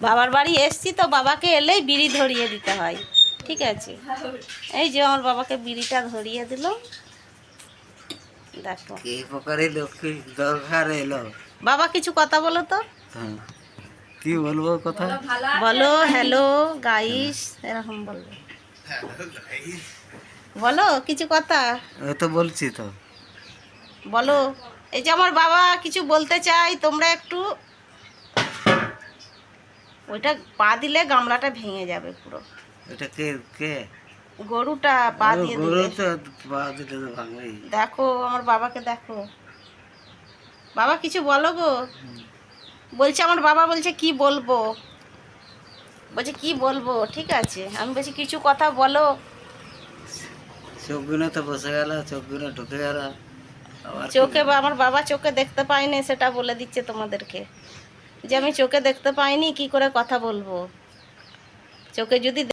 বাবার বাড়ি এসছি তো বাবাকে এলেই বিড়ি ধরিয়ে দিতে হয়। ঠিক আছে? এই যে আমার বাবাকে বিড়িটা ধরিয়ে দিল। দেখো। কি প্রকারে লক্ষ্মী দরকার এলো। বাবা কিছু কথা বলো তো। হ্যাঁ। কি বলব কথা? বলো হ্যালো গাইস এরকম বলবে বলো কিছু কথা? ও তো বলছি তো। বলো। এই যে আমার বাবা কিছু বলতে চাই তোমরা একটু ওইটা পা দিলে গামলাটা ভেঙে যাবে পুরো। এটা কে কে? গরুটা পা দিয়ে গরু তো পা দিলে তো ভাঙবেই। দেখো আমার বাবাকে দেখো। বাবা কিছু বলো গো। বলছে আমার বাবা বলছে কি বলব? বলছে কি বলব? ঠিক আছে। আমি বলছি কিছু কথা বলো। চোখগুলো তো বসে গেল চোখগুলো ঢুকে গেল। চোখে বা আমার বাবা চোখে দেখতে পাইনি সেটা বলে দিচ্ছে তোমাদেরকে। যে আমি চোখে দেখতে পাইনি কি করে কথা বলব? চোখে যদি